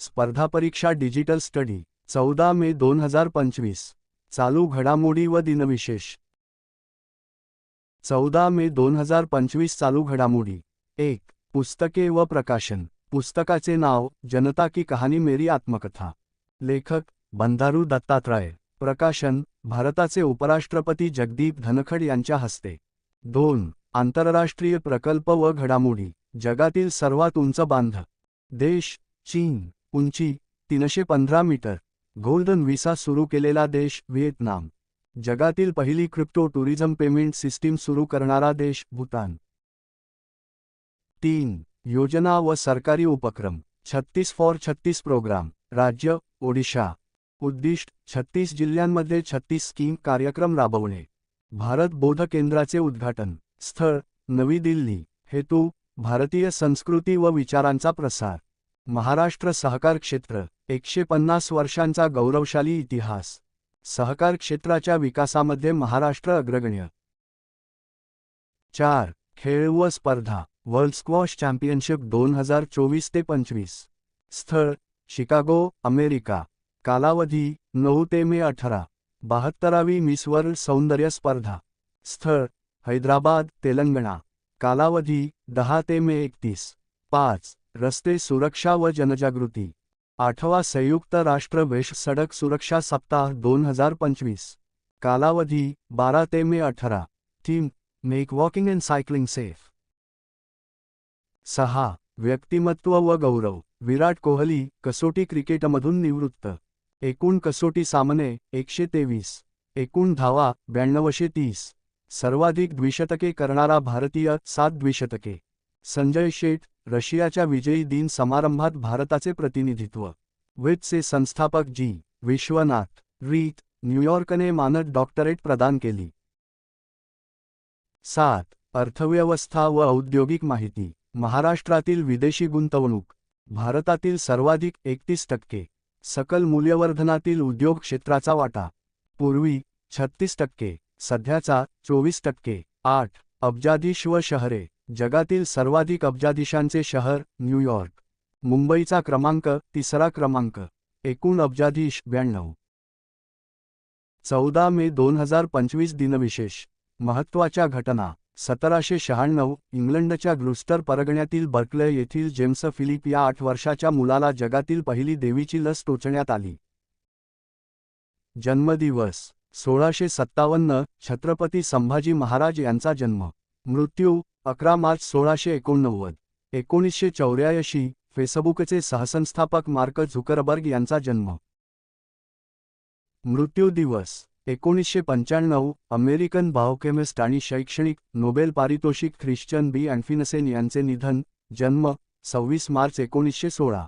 स्पर्धा परीक्षा digital study चौदा मे दोन हजार पंचवीस. चालू घडामोडी व दिनविशेष. चौदा मे दोन हजार पंचवीस चालू घडामोडी. एक पुस्तके व प्रकाशन. पुस्तकाचे नाव जनता की कहाणी मेरी आत्मकथा. लेखक बंधारू दत्तात्रय. प्रकाशन भारताचे उपराष्ट्रपती जगदीप धनखड यांच्या हस्ते. दोन आंतरराष्ट्रीय प्रकल्प व घडामोडी. जगातील सर्वात उंच बांध. देश चीन. उंची तीनशे पंधरा मीटर. गोल्डन व्हिसा सुरू केलेला देश व्हिएतनाम. जगातील पहिली क्रिप्टो टुरिझम पेमेंट सिस्टीम सुरू करणारा देश भूतान. तीन योजना व सरकारी उपक्रम. छत्तीस फॉर छत्तीस प्रोग्राम. राज्य ओडिशा. उद्दिष्ट छत्तीस जिल्ह्यांमध्ये छत्तीस स्कीम कार्यक्रम राबवणे. भारत बोध केंद्राचे उद्घाटन. स्थळ नवी दिल्ली. हेतू भारतीय संस्कृती व विचारांचा प्रसार. महाराष्ट्र सहकार क्षेत्र एकशे पन्नास वर्षांचा गौरवशाली इतिहास. सहकार क्षेत्राच्या विकासामध्ये महाराष्ट्र अग्रगण्य. चार खेळ व स्पर्धा वर्ल्ड स्क्वॉश चॅम्पियनशिप दोन हजार चोवीस ते पंचवीस. स्थळ शिकागो अमेरिका. कालावधी नऊ ते मे अठरा. बहात्तरावी मिस वर्ल्ड सौंदर्य स्पर्धा. स्थळ हैदराबाद तेलंगणा. कालावधी दहा ते मे एकतीस. पाच रस्ते सुरक्षा व जनजागृती. आठवा संयुक्त राष्ट्र वेश सडक सुरक्षा सप्ताह दोन हजार पंचवीस. कालावधी बारा ते मे अठरा. Theme make walking and cycling safe. सहा व्यक्तिमत्व व गौरव. विराट कोहली कसोटी क्रिकेटमधून निवृत्त. एकूण कसोटी सामने एकशे तेवीस. एकूण धावा ब्याण्णवशे तीस. सर्वाधिक द्विशतके करणारा भारतीय सात द्विशतके. संजय शेठ रशियाच्या विजयी दिन समारंभात भारताचे प्रतिनिधित्व. विथचे संस्थापक जी. विश्वनाथ रीत न्यूयॉर्कने मानद डॉक्टरेट प्रदान केली. सात. अर्थव्यवस्था व औद्योगिक माहिती. महाराष्ट्रातील विदेशी गुंतवणूक. भारतातील सर्वाधिक एकतीस टक्के. सकल मूल्यवर्धनातील उद्योग क्षेत्राचा वाटा. पूर्वी छत्तीस टक्के. सध्याचा चोवीस टक्के. आठ. अब्जाधीश व शहरे. जगातील सर्वाधिक अब्जाधीशांचे शहर न्यूयॉर्क मुंबईचा क्रमांक तिसरा क्रमांक. एकूण अब्जाधीश ब्याण्णव. चौदा मे दोन हजार पंचवीस दिनविशेष. महत्त्वाच्या घटना. सतराशे शहाण्णव इंग्लंडच्या ग्लुस्टर परगण्यातील बर्कले येथील जेम्स फिलिप या आठ वर्षाच्या मुलाला जगातील पहिली देवीची लस टोचण्यात आली. जन्मदिवस. सोळाशे सत्तावन्न छत्रपती संभाजी महाराज यांचा जन्म. मृत्यू अकरा मार्च सोळाशे एकोणनव्वद. एकोणीसशे चौऱ्याऐंशी फेसबुकचे सहसंस्थापक मार्क झुकरबर्ग यांचा जन्म. मृत्यू दिवस एकोणीसशे पंच्याण्णव अमेरिकन भावकेमिस्ट आणि शैक्षणिक नोबेल पारितोषिक ख्रिश्चन बी अँडफिनसेन यांचे निधन जन्म सव्वीस मार्च एकोणीसशे सोळा.